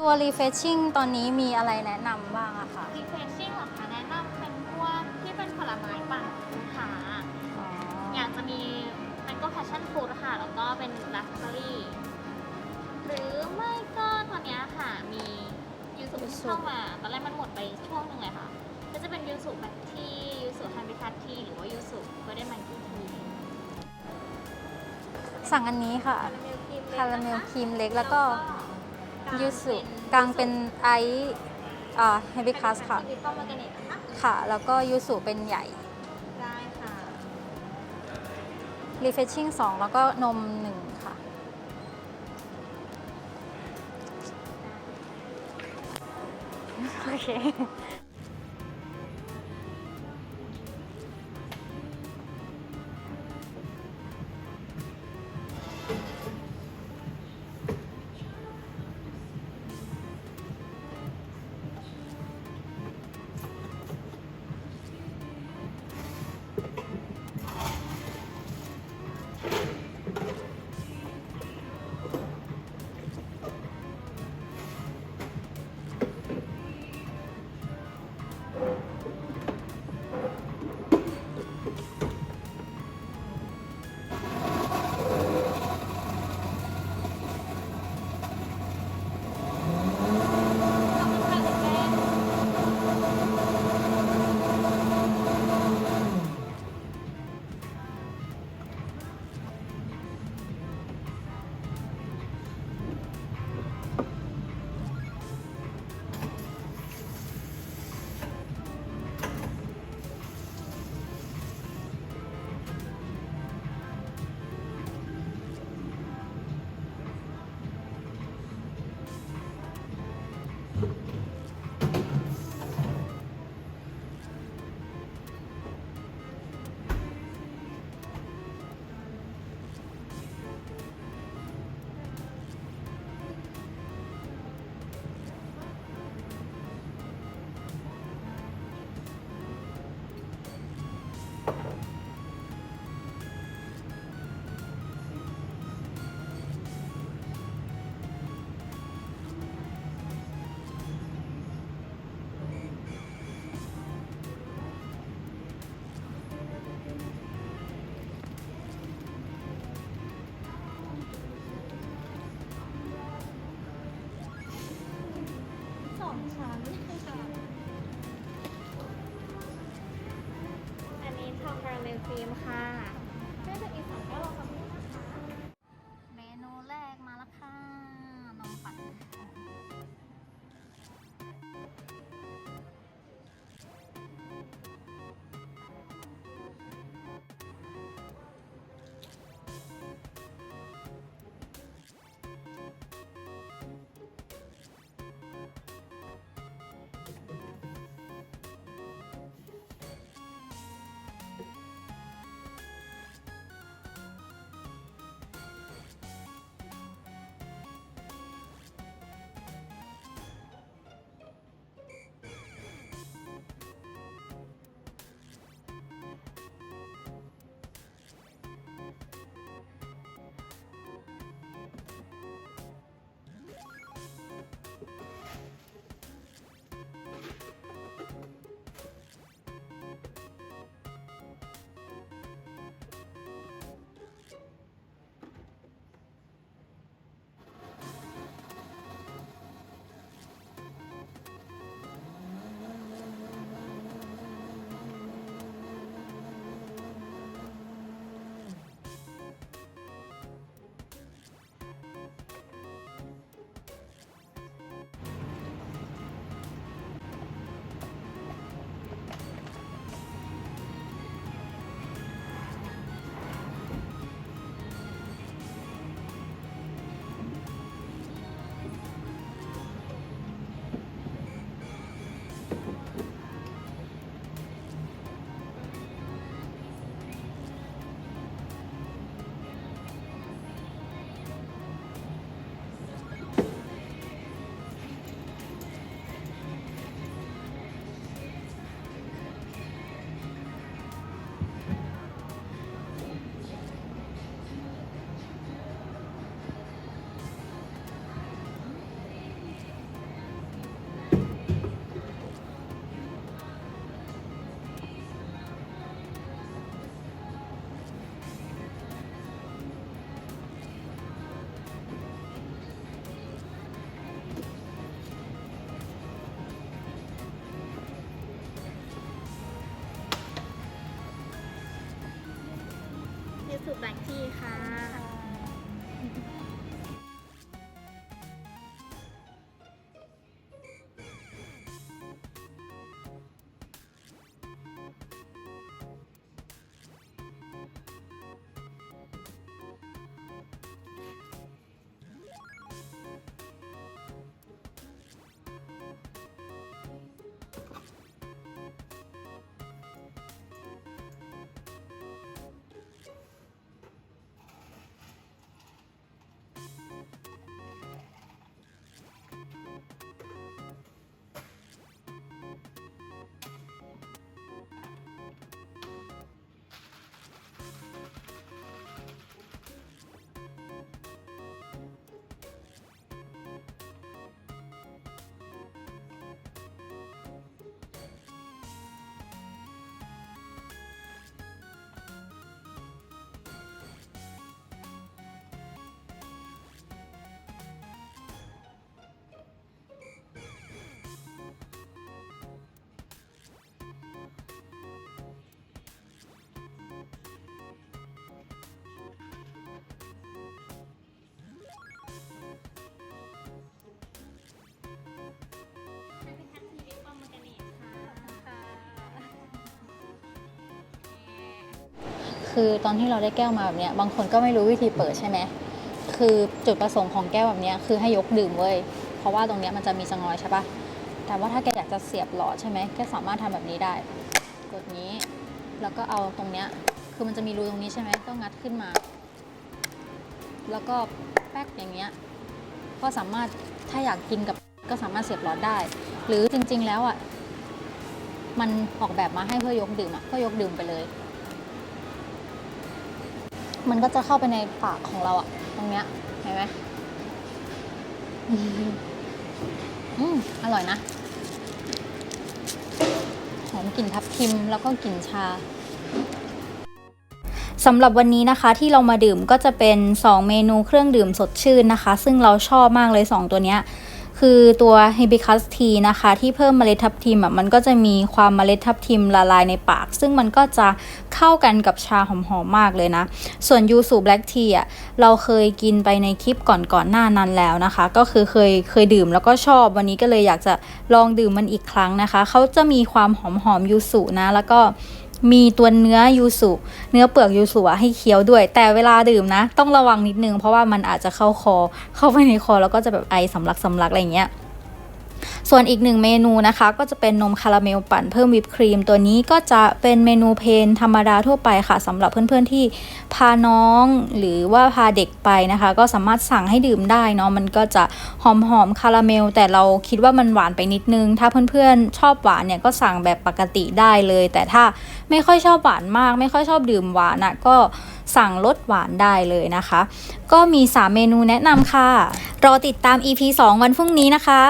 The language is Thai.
ตัว refreshing ตอนนี้มีอะไรแนะนำบ้างอะคะรีเฟรชชิ่งหรอคะแนะนำเป็นพวกที่เป็นผลไม้ปั่นค่ะอ๋ออย่างจะมีมันก็แพชชั่นฟรุตค่ะ แล้วก็เป็นราสเบอร์รี่ หรือไม่ก็ตอนเนี้ยค่ะ มียูสุเข้ามาตอนแรกมันหมดไปช่วงหนึ่งเลยค่ะ ก็จะเป็นยูสุแบล็คทียูสุฮันบิคัตทีหรือว่ายูสุเบอร์เดนมันกี้ทีสั่งอันนี้ค่ะ คาราเมลครีมเล็กแล้วก็ ยูสุกลางเป็นไอซ์อ่าเฮบิคัสค่ะวิปเปอร์มาร์กาเนตนะคะค่ะ แล้วก็ยูสุเป็นใหญ่ ได้ค่ะ refreshing 2แล้วก็นม1ค่ะ โอเค ครีมค่ะ คือตอนที่เราได้แก้วมาแบบเนี้ยบางคนก็ไม่รู้วิธีเปิดใช่ไหมคือจุดประสงค์ของแก้วแบบเนี้ยคือให้ยกดื่มเว้ยเพราะว่าตรงเนี้ยมันจะมีสงอยใช่ปะแต่ว่าถ้าแกอยากจะเสียบหลอดใช่ไหมแกสามารถทำแบบนี้ได้ กดนี้ แล้วก็เอาตรงเนี้ยคือมันจะมีรูตรงนี้ใช่ไหมต้องงัดขึ้นมา แล้วก็แป๊กอย่างเงี้ยก็สามารถถ้าอยากกินกับก็สามารถเสียบหลอดได้ หรือจริงๆแล้วอะมันออกแบบมาให้เพื่อยกดื่มอะก็ยกดื่มไปเลย มันก็จะเข้าไปในปากของเราอะตรงเนี้ยเห็นไหมอืมอร่อยนะหอมกลิ่นทับทิมแล้วก็กลิ่นชาสำหรับวันนี้นะคะที่เรามาดื่มก็จะเป็น 2 เมนูเครื่องดื่มสดชื่นนะคะ ซึ่งเราชอบมากเลย 2 ตัวเนี้ย คือตัว Hibiscus Tea นะคะที่เพิ่มเมล็ดทับทิมอะมันก็จะมีความเมล็ดทับทิมละลายในปาก ซึ่งมันก็จะเข้ากันกับชาหอมๆมากเลยนะ ส่วนยูสุแบล็กทีอะเราเคยกินไปในคลิปก่อนๆหน้านั้นแล้วนะคะ ก็คือเคยเคยดื่มแล้วก็ชอบวันนี้ก็เลยอยากจะลองดื่มมันอีกครั้งนะคะเขาจะมีความหอมๆยูสุนะแล้วก็ มีตัวเนื้อยูสุ เนื้อเปลือกยูสุอะให้เคี้ยวด้วย แต่เวลาดื่มนะ ต้องระวังนิดนึง เพราะว่ามันอาจจะเข้าคอ เข้าไปในคอแล้วก็จะแบบไอสำลักสำลักอะไรเงี้ย ส่วนอีกหนึ่งเมนูนะคะก็จะเป็นนมคาราเมลปั่นเพิ่มวิปครีม ตัวนี้ก็จะเป็นเมนูเพนธรรมดาทั่วไปค่ะสำหรับเพื่อนๆที่พาน้องหรือว่าพาเด็กไปนะคะ ก็สามารถสั่งให้ดื่มได้เนาะมันก็จะหอมๆคาราเมล แต่เราคิดว่ามันหวานไปนิดนึง ถ้าเพื่อนๆชอบหวานเนี่ยก็สั่งแบบปกติได้เลย แต่ถ้าไม่ค่อยชอบหวานมาก ไม่ค่อยชอบดื่มหวานอะก็สั่งลดหวานได้เลยนะคะ ก็มี 3 เมนูแนะนำค่ะ รอติดตาม EP 2 วันพรุ่งนี้นะคะ